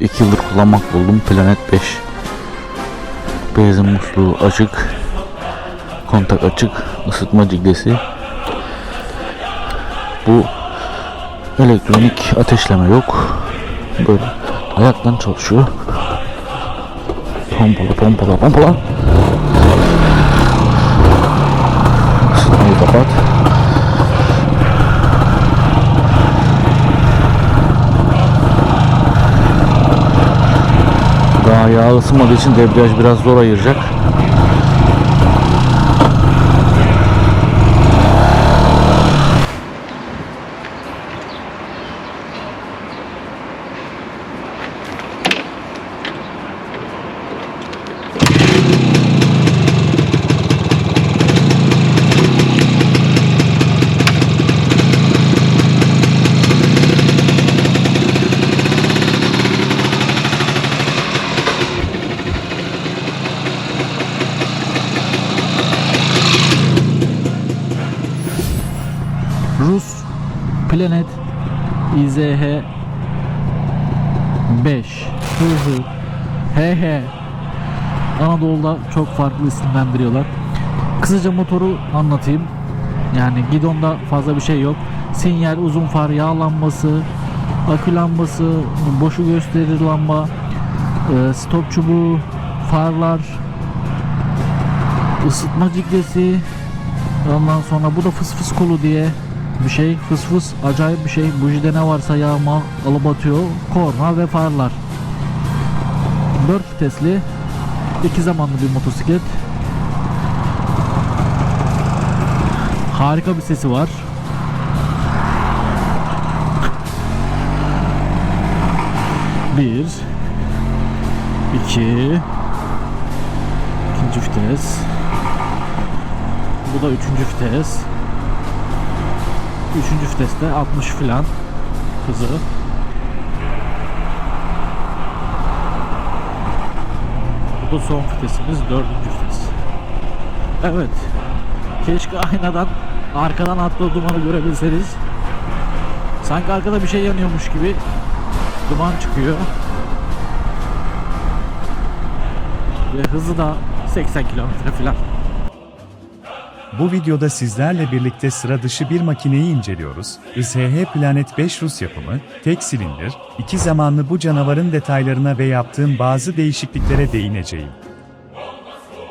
2 yıldır kullanmak buldum. Planet 5. Benzin musluğu açık. Kontak açık. ısıtma ciglesi. Bu elektronik ateşleme yok. Böyle ayaktan çalışıyor. Pompala pompala pompala. Isıtmayı kapat. Yağ ısınmadığı için debriyaj biraz zor ayıracak. Rus Planet İZH 5 Hı hı He he Anadolu'da çok farklı isimlendiriyorlar. Kısaca motoru anlatayım. Yani gidonda fazla bir şey yok. Sinyal, uzun far, yağlanması, akü lambası, boşu gösterir lamba, e, stop çubuğu, farlar, ısıtma ciglesi, ondan sonra bu da fıs fıs kolu diye bir şey. Fıs fıs acayip bir şey. Bujide ne varsa yağma alıp atıyor. Korna ve farlar. 4 vitesli iki zamanlı bir motosiklet. Harika bir sesi var. Bir, iki, ikinci vites. Bu da üçüncü vites. Üçüncü viteste 60 filan hızı. Bu da son vitesimiz dördüncü vites. Evet. Keşke aynadan arkadan attığı dumanı görebilseniz. Sanki arkada bir şey yanıyormuş gibi duman çıkıyor. Ve hızı da 80 kilometre filan. Bu videoda sizlerle birlikte sıra dışı bir makineyi inceliyoruz. ISH Planet 5 Rus yapımı, tek silindir, iki zamanlı bu canavarın detaylarına ve yaptığım bazı değişikliklere değineceğim.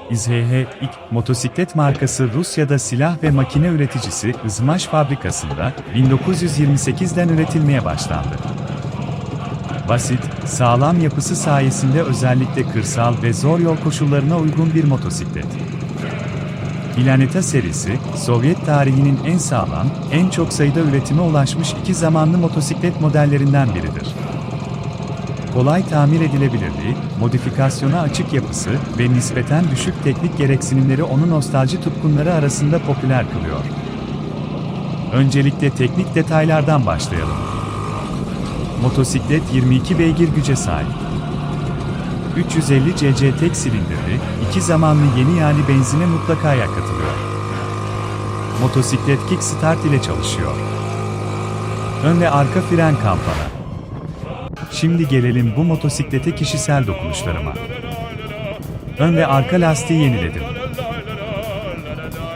İZH ilk motosiklet markası Rusya'da silah ve makine üreticisi Izmaş fabrikasında 1928'den üretilmeye başlandı. Basit, sağlam yapısı sayesinde özellikle kırsal ve zor yol koşullarına uygun bir motosiklet. Planeta serisi, Sovyet tarihinin en sağlam, en çok sayıda üretime ulaşmış iki zamanlı motosiklet modellerinden biridir. Kolay tamir edilebilirliği, modifikasyona açık yapısı ve nispeten düşük teknik gereksinimleri onu nostalji tutkunları arasında popüler kılıyor. Öncelikle teknik detaylardan başlayalım. Motosiklet 22 beygir güce sahip. 350 cc tek silindirli, iki zamanlı yeni yani benzine mutlaka yakıtılıyor. Motosiklet kickstart ile çalışıyor. Ön ve arka fren kampana. Şimdi gelelim bu motosiklete kişisel dokunuşlarıma. Ön ve arka lastiği yeniledim.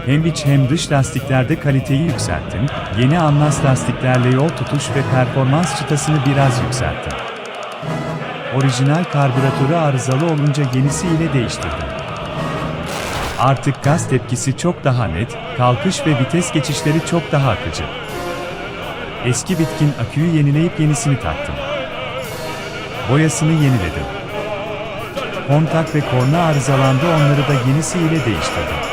Hem iç hem dış lastiklerde kaliteyi yükselttim, yeni anlas lastiklerle yol tutuş ve performans çıtasını biraz yükselttim. Orijinal karbüratörü arızalı olunca yenisi değiştirdim. Artık gaz tepkisi çok daha net, kalkış ve vites geçişleri çok daha akıcı. Eski bitkin aküyü yenileyip yenisini taktım. Boyasını yeniledim. Kontak ve korna arızalandı onları da yenisiyle değiştirdim.